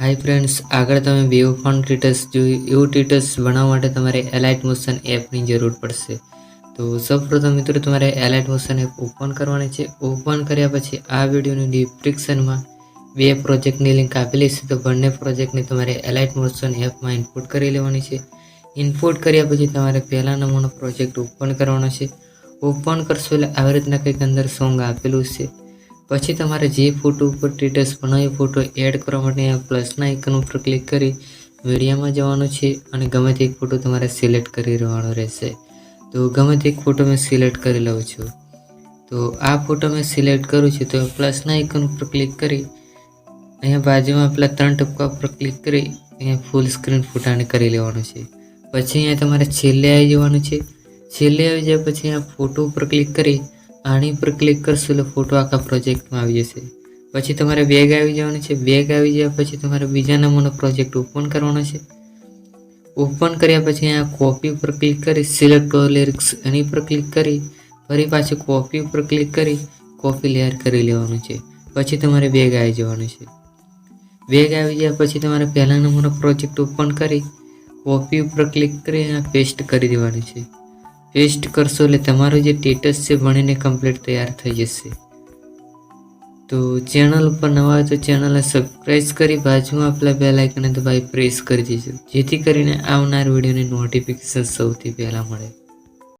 Hi friends, આગળ તમે બેવ ફોન ટીટસ જોયું એવું ટીટસ બનાવવા માટે તમારે એલાઇટ મોશન એપની જરૂર પડશે. તો સૌપ્રથમ મિત્રો, તમારે એલાઇટ મોશન એપ ઓપન કરવાની છે. ઓપન કર્યા પછી આ વિડીયોની ડિસ્ક્રિપ્શનમાં બે પ્રોજેક્ટની લિંક આપેલી છે, તો બંને પ્રોજેક્ટને તમારે એલાઇટ મોશન એપમાં ઇનપુટ કરી લેવાની છે. ઇનપુટ કર્યા પછી તમારે પહેલા નંબરનો પ્રોજેક્ટ ઓપન કરવાનો છે. ઓપન કરશો એટલે આવી રીતના કંઈક અંદર સોંગ આપેલું છે. પછી તમારે જે ફોટો ઉપર સ્ટેટસ બનાવ્યો ફોટો એડ કરવા માટે પ્લસના આઇકન ઉપર ક્લિક કરી મીડિયામાં જવાનું છે અને ગમે તે એક ફોટો તમારે સિલેક્ટ કરી રહેવાનો રહેશે. તો ગમે તે એક ફોટો મેં સિલેક્ટ કરી લઉં છું. તો આ ફોટો મેં સિલેક્ટ કરું છું, તો પ્લસના આઇકન ઉપર ક્લિક કરી અહીંયા બાજુમાં પેલા ત્રણ ટપકા ઉપર ક્લિક કરી અહીંયા ફૂલ સ્ક્રીન ફોટાને કરી લેવાનું છે. પછી અહીંયા તમારે છેલ્લે આવી જવાનું છે. છેલ્લે આવી જાય પછી અહીંયા ફોટો ઉપર ક્લિક કરી આની પર ક્લિક કરશો એટલે ફોટો આખા પ્રોજેક્ટમાં આવી જશે. પછી તમારે બેગ આવી જવાનું છે. બેગ આવી જાય પછી તમારે બીજા નંબરનો પ્રોજેક્ટ ઓપન કરવાનો છે. ઓપન કર્યા પછી અહીંયા કોપી ઉપર ક્લિક કરી સિલેક્ટ લિરિક્સ એની પર ક્લિક કરી ફરી પાછી કોપી ઉપર ક્લિક કરી કોપી લેયર કરી લેવાનું છે. પછી તમારે બેગ આવી જવાનું છે. બેગ આવી ગયા પછી તમારે પહેલા નંબરનો પ્રોજેક્ટ ઓપન કરી કોપી ઉપર ક્લિક કરી અને પેસ્ટ કરી દેવાનું છે. પેસ્ટ કરશો એટલે તમારું જે સ્ટેટસ છે ભણીને કમ્પ્લીટ તૈયાર થઈ જશે. તો ચેનલ ઉપર નવા હોય તો ચેનલને સબસ્ક્રાઈબ કરી બાજુમાં આપેલા બેલ આઇકને દબાવી પ્રેસ કરી દેજો. જેથી કરીને આવનાર વિડીયોની નોટિફિકેશન સૌથી પહેલાં મળે.